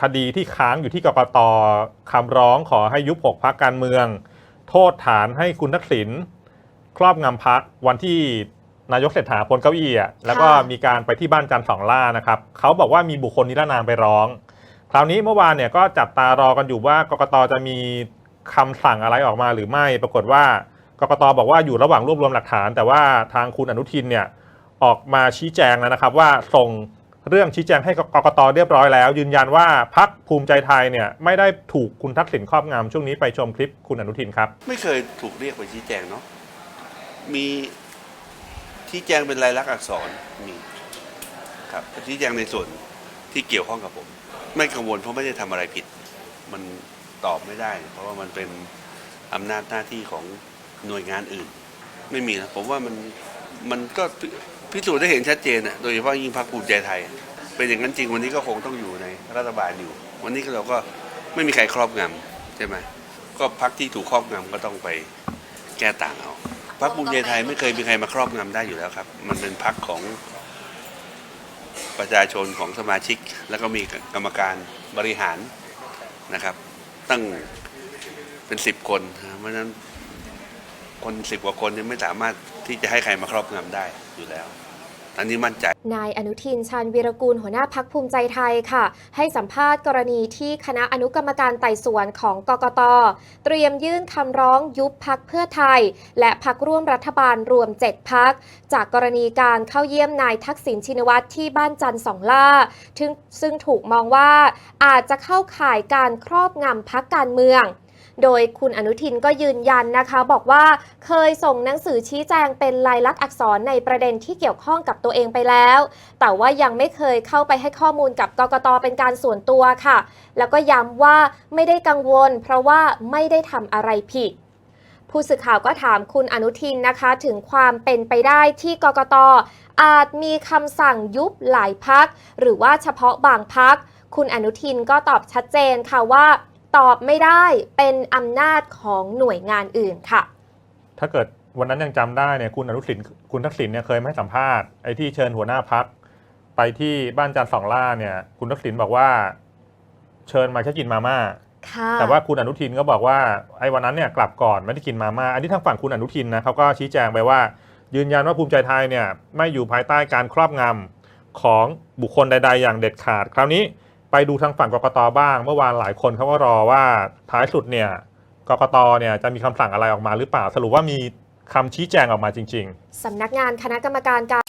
คดีที่ค้างอยู่ที่กกตคำร้องขอให้ยุบหกพักการเมือง โทษฐานให้คุณทักษิณครอบงำพักวันที่นายกเศรษฐาพ้นเก้าอี้อะแล้วก็มีการไปที่บ้านจันทร์สองล่านะครับเขาบอกว่ามีบุคคลนิรนามไปร้อง คราวนี้เมื่อวานเนี่ยก็จับตารอกันอยู่ว่ากกตจะมีคำสั่งอะไรออกมาหรือไม่ ปรากฏว่ากกตบอกว่าอยู่ระหว่างรวบรวมหลักฐาน แต่ว่าทางคุณอนุทินเนี่ยออกมาชี้แจงแล้วนะครับว่าส่ง เรื่องชี้แจงให้กกตเรียบร้อยแล้ว ยืนยันว่าพักภูมิใจไทยเนี่ยไม่ได้ถูกคุณทักษิณครอบงำช่วงนี้ไปชมคลิปคุณอนุทินครับ ไม่เคยถูกเรียกไปชี้แจงเนาะมีชี้แจงเป็นลายลักษณ์อักษรมีครับชี้แจงในส่วนที่เกี่ยวข้องกับผม ไม่กังวลเพราะไม่ได้ทำอะไรผิด มันตอบไม่ได้ เพราะว่ามันเป็นอำนาจหน้าที่ของหน่วยงานอื่น ไม่มีนะผมว่ามันมันก็ พิสูจน์ได้เห็นชัดเจนอะโดยเฉพาะยิ่งพรรคภูมิใจไทย เป็นอย่างนั้นจริงวันนี้ก็คงต้องอยู่ในรัฐบาลอยู่ วันนี้เราก็ไม่มีใครครอบงำใช่ไหมก็พักที่ถูกครอบงำก็ต้องไปแก้ต่างเอาพักภูมิใจไทยไม่เคยมีใครมาครอบงำได้อยู่แล้วครับ มันเป็นพักของประชาชนของสมาชิก แล้วก็มีกรรมการบริหารนะครับ ตั้งเป็นสิบคนเพราะฉะนั้นคนสิบกว่าคนยังไม่สามารถ ที่จะให้ใครมาครอบงำได้อยู่แล้วอันนี้มั่นใจ นายอนุทินชาญวีรกูลหัวหน้าพักภูมิใจไทยค่ะ ให้สัมภาษณ์กรณีที่คณะอนุกรรมการไต่สวนของกกต เตรียมยื่นคำร้องยุบพักเพื่อไทย และพักร่วมรัฐบาลรวม 7 พัก จากกรณีการเข้าเยี่ยมนายทักษิณชินวัตรที่บ้านจันทร์สองล่าซึ่งซึ่งถูกมองว่าอาจจะเข้าข่ายการครอบงำพักการเมือง โดยคุณอนุทินก็ยืนยันนะคะ บอกว่าเคยส่งหนังสือชี้แจงเป็นลายลักษณ์อักษรในประเด็นที่เกี่ยวข้องกับตัวเองไปแล้ว แต่ว่ายังไม่เคยเข้าไปให้ข้อมูลกับกกตเป็นการส่วนตัวค่ะ แล้วก็ย้ำว่าไม่ได้กังวล เพราะว่าไม่ได้ทำอะไรผิดผู้สื่อข่าวก็ถามคุณอนุทินนะคะ ถึงความเป็นไปได้ที่กกตอาจมีคำสั่งยุบหลายพัก หรือว่าเฉพาะบางพัก คุณอนุทินก็ตอบชัดเจนค่ะว่า ตอบไม่ได้เป็นอำนาจของหน่วยงานอื่นค่ะ ถ้าเกิดวันนั้นยังจำได้เนี่ยคุณอนุสินคุณทักษิณเนี่ยเคยมาให้สัมภาษณ์ไอ้ที่เชิญหัวหน้าพักไปที่บ้านจันทร์สองล่าเนี่ย คุณทักษิณบอกว่า เชิญมาแค่กินมาม่าค่ะแต่ว่าคุณอนุทินก็บอกว่าไอ้วันนั้นเนี่ยกลับก่อนไม่ได้กินมาม่าอันนี้ทางฝั่งคุณอนุทินนะเขาก็ชี้แจงไปว่า ยืนยันว่าภูมิใจไทยเนี่ยไม่อยู่ภายใต้การครอบงำของบุคคลใด ๆ อย่างเด็ดขาด คราวนี้ ไปดูทางฝั่งกกตบ้าง เมื่อวานหลายคนเขาก็รอว่าท้ายสุดเนี่ยกกตเนี่ยจะมีคำสั่งอะไรออกมาหรือเปล่า สรุปว่ามีคำชี้แจงออกมาจริง ๆสำนักงานคณะกรรมการการ